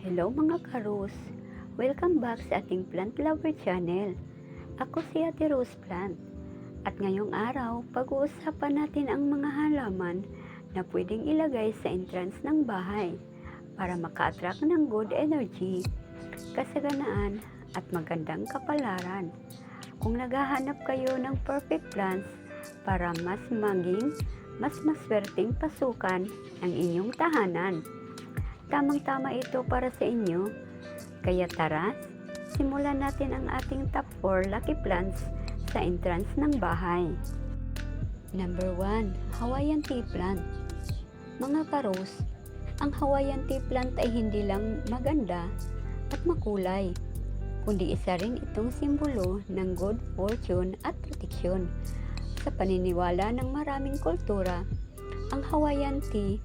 Hello mga karus! Welcome back sa ating Plant Lover Channel. Ako si Ate Rose Plant. At ngayong araw, pag-uusapan natin ang mga halaman na pwedeng ilagay sa entrance ng bahay para maka-attract ng good energy, kasaganaan at magandang kapalaran. Kung naghahanap kayo ng perfect plants para mas maging mas maswerteng pasukan ang inyong tahanan. Tamang-tama ito para sa inyo. Kaya tara, simulan natin ang ating top 4 lucky plants sa entrance ng bahay. Number 1, Hawaiian tea plant. Mga karos, ang Hawaiian tea plant ay hindi lang maganda at makulay, kundi isa rin itong simbolo ng good fortune at proteksyon. Sa paniniwala ng maraming kultura, ang Hawaiian tea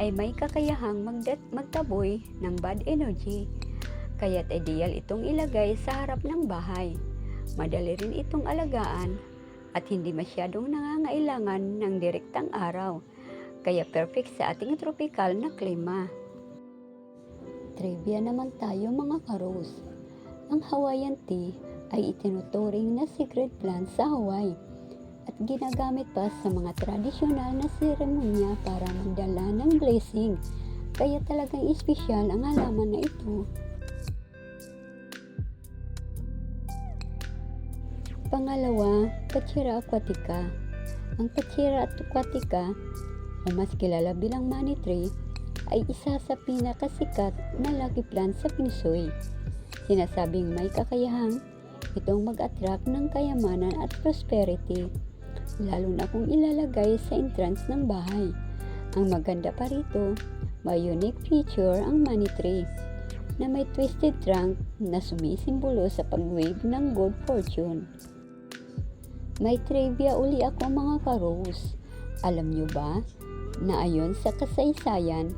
ay may kakayahang magdat magtaboy ng bad energy. Kaya't ideal itong ilagay sa harap ng bahay. Madali rin itong alagaan at hindi masyadong nangangailangan ng direktang araw. Kaya perfect sa ating tropical na klima. Trivia naman tayo mga karos. Ang Hawaiian tea ay itinuturing na secret plant sa Hawaii at ginagamit pa sa mga tradisyonal na seremonya para magdala ng blessing. Kaya talagang espesyal ang halaman na ito. Pangalawa, Pachira aquatica. Ang Pachira aquatica, o mas kilala bilang money tree, ay isa sa pinakasikat na lucky plant sa Pinsoy. Sinasabing may kakayahang itong mag-attract ng kayamanan at prosperity lalo na kung ilalagay sa entrance ng bahay. Ang maganda pa rito, may unique feature ang money tree na may twisted trunk na sumisimbolo sa pag-wave ng good fortune. May trivia uli ako mga karos. Alam nyo ba na ayon sa kasaysayan,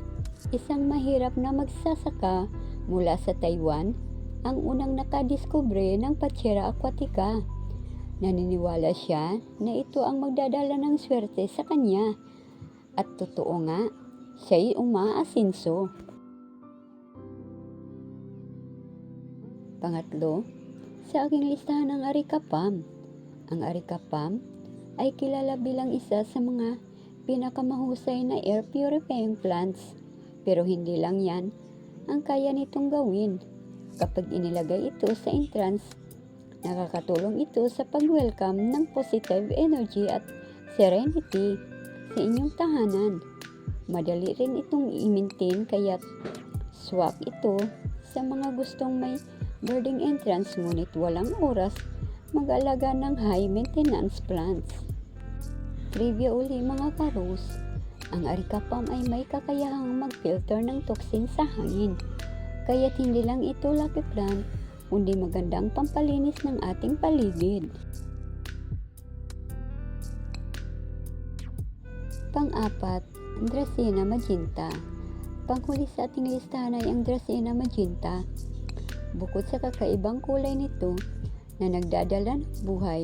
isang mahirap na magsasaka mula sa Taiwan ang unang nakadiskubre ng Pachera aquatica. Naniniwala siya na ito ang magdadala ng swerte sa kanya. At totoo nga, siya'y umaasinso. Pangatlo, sa aking listahan ng Arikapam. Ang Arikapam ay kilala bilang isa sa mga pinakamahusay na air purifying plants. Pero hindi lang yan ang kaya nitong gawin. Kapag inilagay ito sa entrance Nakakatulong ito sa pag-welcome ng positive energy at serenity sa inyong tahanan. Madali rin itong i-maintain kaya swak ito sa mga gustong may birding entrance ngunit walang oras mag-alaga ng high maintenance plants. Trivia uli mga karos, ang arikapam ay may kakayahang mag-filter ng toxin sa hangin. Kaya't hindi lang ito lucky plant, kundi magandang pampalinis ng ating paligid. Pang-apat, Dracaena magenta. Panghuli sa ating listahan ay ang Dracaena magenta. Bukod sa kakaibang kulay nito na nagdadala ng buhay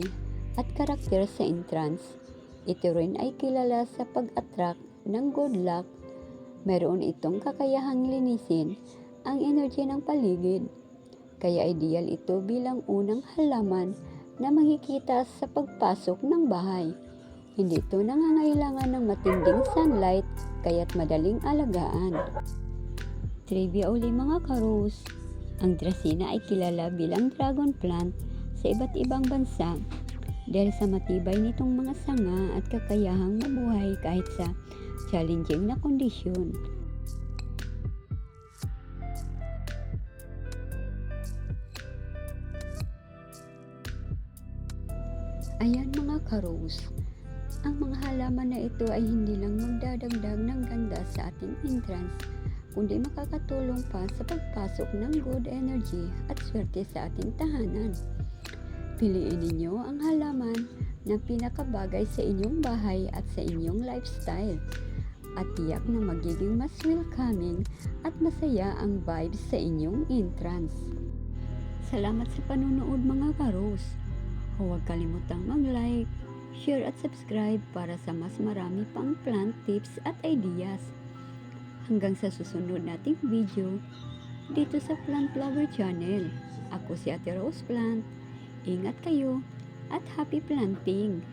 at karakter sa entrance, ito rin ay kilala sa pag-attract ng good luck. Meron itong kakayahang linisin ang energy ng paligid kaya ideal ito bilang unang halaman na makikita sa pagpasok ng bahay. Hindi ito nangangailangan ng matinding sunlight kaya't madaling alagaan. Trivia uli mga karus. Ang Dracaena ay kilala bilang dragon plant sa iba't ibang bansa dahil sa matibay nitong mga sanga at kakayahang mabuhay kahit sa challenging na kondisyon. Ayan mga karos, ang mga halaman na ito ay hindi lang magdadagdag ng ganda sa ating entrance, kundi makakatulong pa sa pagpasok ng good energy at swerte sa ating tahanan. Piliin ninyo ang halaman na pinakabagay sa inyong bahay at sa inyong lifestyle at tiyak na magiging mas welcoming at masaya ang vibes sa inyong entrance. Salamat sa panonood mga karos. Huwag kalimutang mag-like, share at subscribe para sa mas marami pang plant tips at ideas. Hanggang sa susunod nating video, dito sa Plant Lover Channel. Ako si Ate Rose Plant. Ingat kayo at happy planting!